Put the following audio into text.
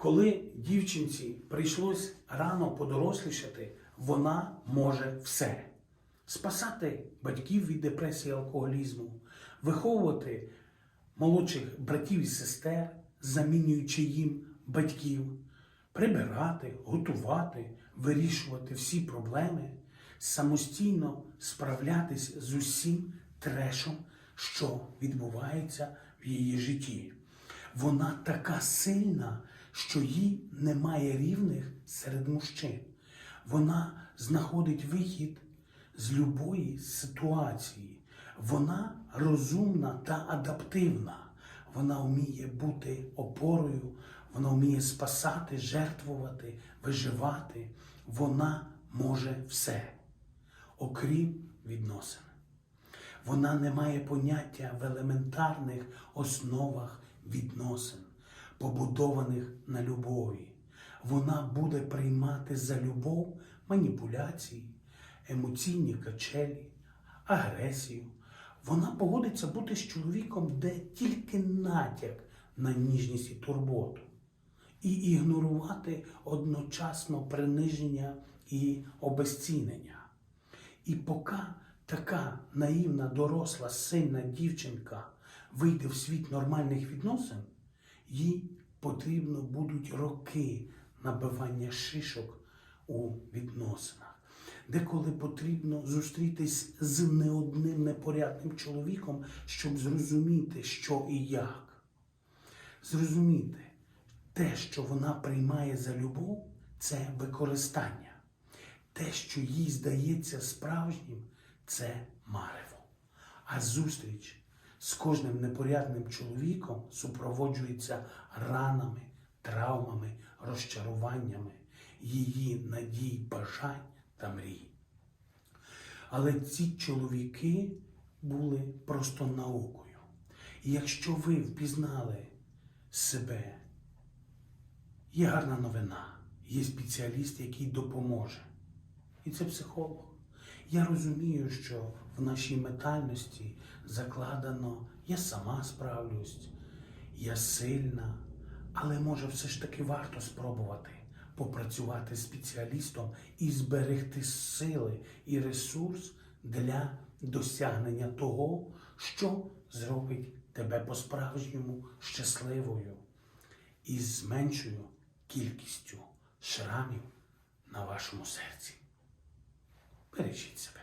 Коли дівчинці прийшлось рано подорослішати, вона може все. Спасати батьків від депресії алкоголізму, виховувати молодших братів і сестер, замінюючи їм батьків, прибирати, готувати, вирішувати всі проблеми, самостійно справлятись з усім трешом, що відбувається в її житті. Вона така сильна, що їй немає рівних серед мужчин. Вона знаходить вихід з любої ситуації. Вона розумна та адаптивна. Вона вміє бути опорою, вона вміє спасати, жертвувати, виживати. Вона може все, окрім відносин. Вона не має поняття в елементарних основах відносин, побудованих на любові. Вона буде приймати за любов маніпуляції, емоційні качелі, агресію. Вона погодиться бути з чоловіком, де тільки натяк на ніжність і турботу, і ігнорувати одночасно приниження і обезцінення. І поки така наївна, доросла, сильна дівчинка вийде в світ нормальних відносин, їй потрібно будуть роки набивання шишок у відносинах. Деколи потрібно зустрітись з не одним непорядним чоловіком, щоб зрозуміти, що і як. Зрозуміти, те, що вона приймає за любов, це використання. Те, що їй здається справжнім, це марево. А зустріч з кожним непорядним чоловіком супроводжується ранами, травмами, розчаруваннями, її надій, бажань та мрій. Але ці чоловіки були просто наукою. І якщо ви впізнали себе, є гарна новина, є спеціаліст, який допоможе. І це психолог. Я розумію, що в нашій ментальності закладено я сама справлюсь, я сильна, але може все ж таки варто спробувати попрацювати з спеціалістом і зберегти сили і ресурс для досягнення того, що зробить тебе по-справжньому щасливою і з меншою кількістю шрамів на вашому серці. Бережіть себе.